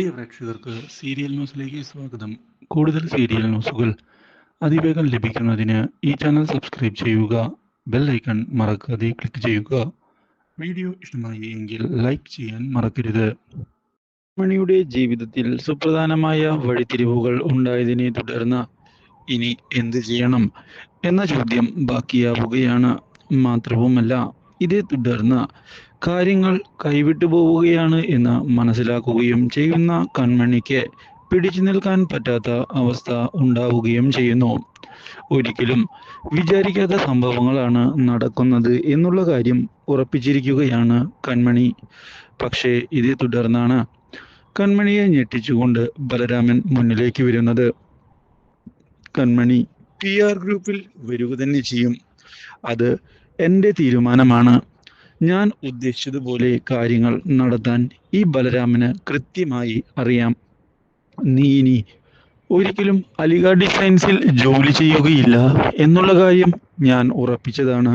പ്രിയ പ്രേക്ഷകർക്ക് സീരിയൽ ന്യൂസിലേക്ക് സ്വാഗതം. കൂടുതൽ സീരിയൽ ന്യൂസുകൾ അതിവേഗം ലഭിക്കുന്നതിന് ഈ ചാനൽ സബ്സ്ക്രൈബ് ചെയ്യുക ബെൽ ഐക്കൺ മറക്കാതെ ക്ലിക്ക് ചെയ്യുക. വീഡിയോ ഇഷ്ടമായി എങ്കിൽ ലൈക്ക് ചെയ്യാൻ മറക്കരുത്. മണിയുടെ ജീവിതത്തിൽ സുപ്രധാനമായ വഴിത്തിരിവുകൾ ഉണ്ടായതിനെ തുടർന്ന് ഇനി എന്ത് ചെയ്യണം എന്ന ചോദ്യം ബാക്കിയാവുകയാണ്. മാത്രവുമല്ല ഇതേ തുടർന്ന് കാര്യങ്ങൾ കൈവിട്ടു പോവുകയാണ് എന്ന് മനസ്സിലാക്കുകയും ചെയ്യുന്ന കൺമണിക്ക് പിടിച്ചു നിൽക്കാൻ പറ്റാത്ത അവസ്ഥ ഉണ്ടാവുകയും ചെയ്യുന്നു. ഒരിക്കലും വിചാരിക്കാത്ത സംഭവങ്ങളാണ് നടക്കുന്നത് എന്നുള്ള കാര്യം ഉറപ്പിച്ചിരിക്കുകയാണ് കൺമണി. പക്ഷേ ഇതേ തുടർന്നാണ് കൺമണിയെ ഞെട്ടിച്ചുകൊണ്ട് ബലരാമൻ മുന്നിലേക്ക് വരുന്നത്. കൺമണി പി ആർ ഗ്രൂപ്പിൽ വരിക തന്നെ ചെയ്യും. അത് എന്റെ തീരുമാനമാണ്. ഞാൻ ഉദ്ദേശിച്ചതുപോലെ കാര്യങ്ങൾ നടത്താൻ ഈ ബലരാമന് കൃത്യമായി അറിയാം. നീ ഇനി ഒരിക്കലും അലിഗഡ് ഡിസൈൻസിൽ ജോലി ചെയ്യുകയില്ല എന്നുള്ള കാര്യം ഞാൻ ഉറപ്പിച്ചതാണ്.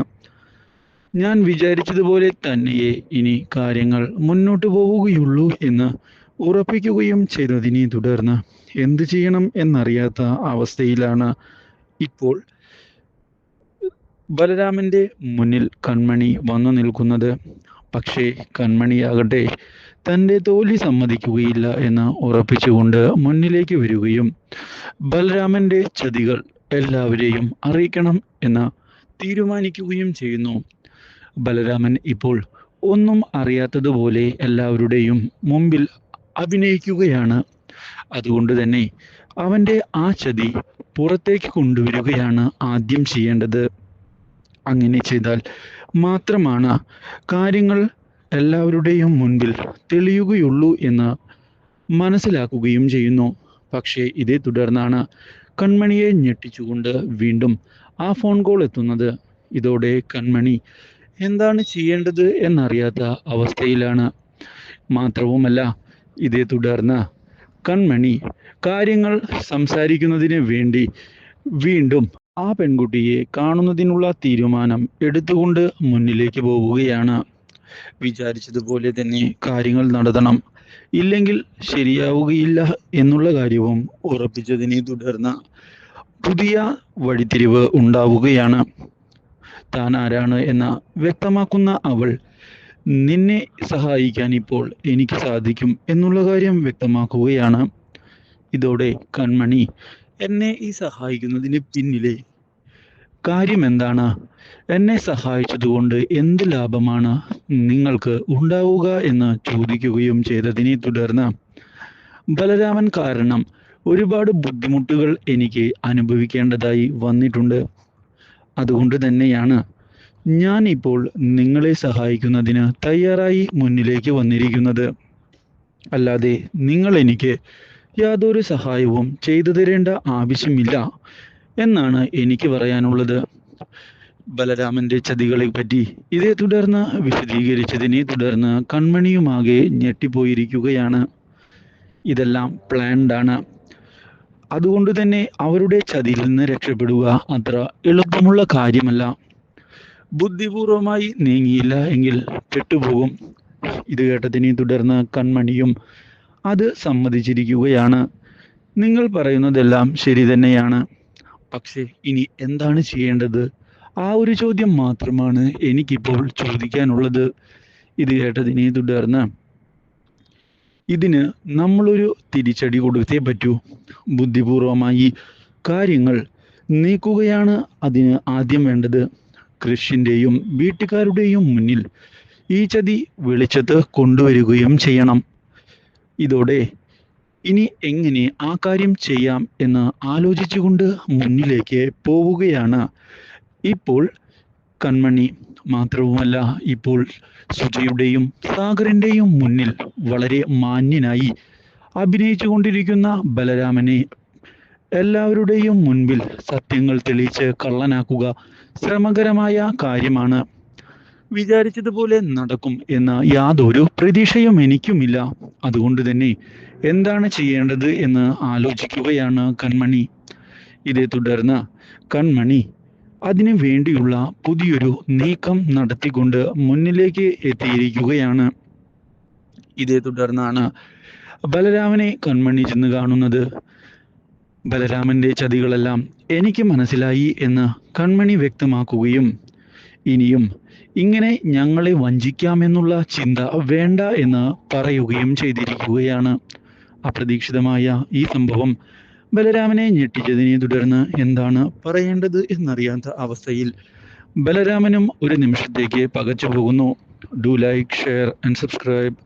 ഞാൻ വിചാരിച്ചതുപോലെ തന്നെയേ ഇനി കാര്യങ്ങൾ മുന്നോട്ട് പോവുകയുള്ളൂ എന്ന് ഉറപ്പിക്കുകയും ചെയ്തതിനെ തുടർന്ന് എന്ത് ചെയ്യണം എന്നറിയാത്ത അവസ്ഥയിലാണ് ഇപ്പോൾ ബലരാമന്റെ മുന്നിൽ കൺമണി വന്നു നിൽക്കുന്നത്. പക്ഷേ കൺമണിയാകട്ടെ തന്റെ തോൽവി സമ്മതിക്കുകയില്ല എന്ന് ഉറപ്പിച്ചുകൊണ്ട് മുന്നിലേക്ക് വരികയും ബലരാമന്റെ ചതികൾ എല്ലാവരെയും അറിയിക്കണം എന്ന് തീരുമാനിക്കുകയും ചെയ്യുന്നു. ബലരാമൻ ഇപ്പോൾ ഒന്നും അറിയാത്തതുപോലെ എല്ലാവരുടെയും മുമ്പിൽ അഭിനയിക്കുകയാണ്. അതുകൊണ്ട് തന്നെ അവന്റെ ആ ചതി പുറത്തേക്ക് കൊണ്ടുവരികയാണ് ആദ്യം ചെയ്യേണ്ടത്. അങ്ങനെ ചെയ്താൽ മാത്രമാണ് കാര്യങ്ങൾ എല്ലാവരുടെയും മുൻപിൽ തെളിയുകയുള്ളൂ എന്ന് മനസ്സിലാക്കുകയും ചെയ്യുന്നു. പക്ഷേ ഇതേ തുടർന്നാണ് കൺമണിയെ ഞെട്ടിച്ചുകൊണ്ട് വീണ്ടും ആ ഫോൺ കോൾ എത്തുന്നത്. ഇതോടെ കൺമണി എന്താണ് ചെയ്യേണ്ടത് എന്നറിയാത്ത അവസ്ഥയിലാണ്. മാത്രവുമല്ല ഇതേ തുടർന്ന് കൺമണി കാര്യങ്ങൾ സംസാരിക്കുന്നതിന് വേണ്ടി വീണ്ടും ആ പെൺകുട്ടിയെ കാണുന്നതിനുള്ള തീരുമാനം എടുത്തുകൊണ്ട് മുന്നിലേക്ക് പോവുകയാണ്. വിചാരിച്ചതുപോലെ തന്നെ കാര്യങ്ങൾ നടത്തണം. ഇല്ലെങ്കിൽ ശരിയാവുകയില്ല എന്നുള്ള കാര്യവും ഉറപ്പിച്ചതിനെ തുടർന്ന് പുതിയ വഴിത്തിരിവ് ഉണ്ടാവുകയാണ്. താൻ ആരാണ് എന്ന വ്യക്തമാക്കുന്ന അവൾ നിന്നെ സഹായിക്കാൻ ഇപ്പോൾ എനിക്ക് സാധിക്കും എന്നുള്ള കാര്യം വ്യക്തമാക്കുകയാണ്. ഇതോടെ കൺമണി എന്നെ ഈ സഹായിക്കുന്നതിന് പിന്നിലെ കാര്യം എന്താണ്? എന്നെ സഹായിച്ചതുകൊണ്ട് എന്ത് ലാഭമാണ് നിങ്ങൾക്ക് ഉണ്ടാവുക എന്ന് ചോദിക്കുകയും ചെയ്തതിനെ തുടർന്ന് ബലരാമൻ കാരണം ഒരുപാട് ബുദ്ധിമുട്ടുകൾ എനിക്ക് അനുഭവിക്കേണ്ടതായി വന്നിട്ടുണ്ട്. അതുകൊണ്ട് തന്നെയാണ് ഞാൻ ഇപ്പോൾ നിങ്ങളെ സഹായിക്കുന്നതിന് തയ്യാറായി മുന്നിലേക്ക് വന്നിരിക്കുന്നത്. അല്ലാതെ നിങ്ങൾ എനിക്ക് യാതൊരു സഹായവും ചെയ്തു തരേണ്ട ആവശ്യമില്ല എന്നാണ് എനിക്ക് പറയാനുള്ളത്. ബലരാമന്റെ ചതികളെ പറ്റി ഇതേ തുടർന്ന് വിശദീകരിച്ചതിനെ തുടർന്ന് കൺമണിയുമാകെ ഞെട്ടിപ്പോയിരിക്കുകയാണ്. ഇതെല്ലാം പ്ലാൻഡാണ് അതുകൊണ്ട് തന്നെ അവരുടെ ചതിയിൽ നിന്ന് രക്ഷപ്പെടുക അത്ര എളുപ്പമുള്ള കാര്യമല്ല. ബുദ്ധിപൂർവമായി നീങ്ങിയില്ല എങ്കിൽ പെട്ടുപോകും ഇത് കേട്ടതിനെ തുടർന്ന് കൺമണിയും അത് സമ്മതിച്ചിരിക്കുകയാണ്. നിങ്ങൾ പറയുന്നതെല്ലാം ശരി തന്നെയാണ്. പക്ഷേ ഇനി എന്താണ് ചെയ്യേണ്ടത്? ആ ഒരു ചോദ്യം മാത്രമാണ് എനിക്കിപ്പോൾ ചോദിക്കാനുള്ളത്. ഇത് കേട്ടതിനെ തുടർന്ന് ഇതിന് നമ്മളൊരു തിരിച്ചടി കൊടുത്തേ പറ്റൂ. ബുദ്ധിപൂർവമായി കാര്യങ്ങൾ നീക്കുകയാണ് അതിന് ആദ്യം വേണ്ടത്. കൃഷിന്റെയും വീട്ടുകാരുടെയും മുന്നിൽ ഈ ചതി വെളിച്ചത്ത് കൊണ്ടുവരികയും ചെയ്യണം. ഇതോടെ. ഇനി എങ്ങനെ ആ കാര്യം ചെയ്യാം എന്ന് ആലോചിച്ചുകൊണ്ട് മുന്നിലേക്ക് പോവുകയാണ്. ഇപ്പോൾ കൺമണി മാത്രവുമല്ല ഇപ്പോൾ സുജയുടെയും സാഗറിന്റെയും മുന്നിൽ വളരെ മാന്യനായി അഭിനയിച്ചു കൊണ്ടിരിക്കുന്ന ബലരാമനെ എല്ലാവരുടെയും മുൻപിൽ സത്യങ്ങൾ തെളിയിച്ച് കള്ളനാക്കുക ശ്രമകരമായ കാര്യമാണ്. വിചാരിച്ചതുപോലെ നടക്കും എന്ന യാതൊരു പ്രതീക്ഷയും എനിക്കുമില്ല. അതുകൊണ്ട് തന്നെ എന്താണ് ചെയ്യേണ്ടത് എന്ന് ആലോചിക്കുകയാണ് കൺമണി. ഇതേ തുടർന്ന് കൺമണി അതിനു വേണ്ടിയുള്ള പുതിയൊരു നീക്കം നടത്തിക്കൊണ്ട് മുന്നിലേക്ക് എത്തിയിരിക്കുകയാണ്. ഇതേ തുടർന്നാണ് ബലരാമനെ കൺമണി ചെന്ന് കാണുന്നത്. ബലരാമന്റെ ചതികളെല്ലാം എനിക്ക് മനസ്സിലായി എന്ന് കൺമണി വ്യക്തമാക്കുകയും ഇനിയും ഇങ്ങനെ ഞങ്ങളെ വഞ്ചിക്കാമെന്നുള്ള ചിന്ത വേണ്ട എന്ന് പറയുകയും ചെയ്തിരിക്കുകയാണ്. അപ്രതീക്ഷിതമായ ഈ സംഭവം ബലരാമനെ ഞെട്ടിച്ചതിനെ തുടർന്ന് എന്താണ് പറയേണ്ടത് എന്നറിയാത്ത അവസ്ഥയിൽ ബലരാമനും ഒരു നിമിഷത്തേക്ക് പകച്ചു പോകുന്നു. Do like share and subscribe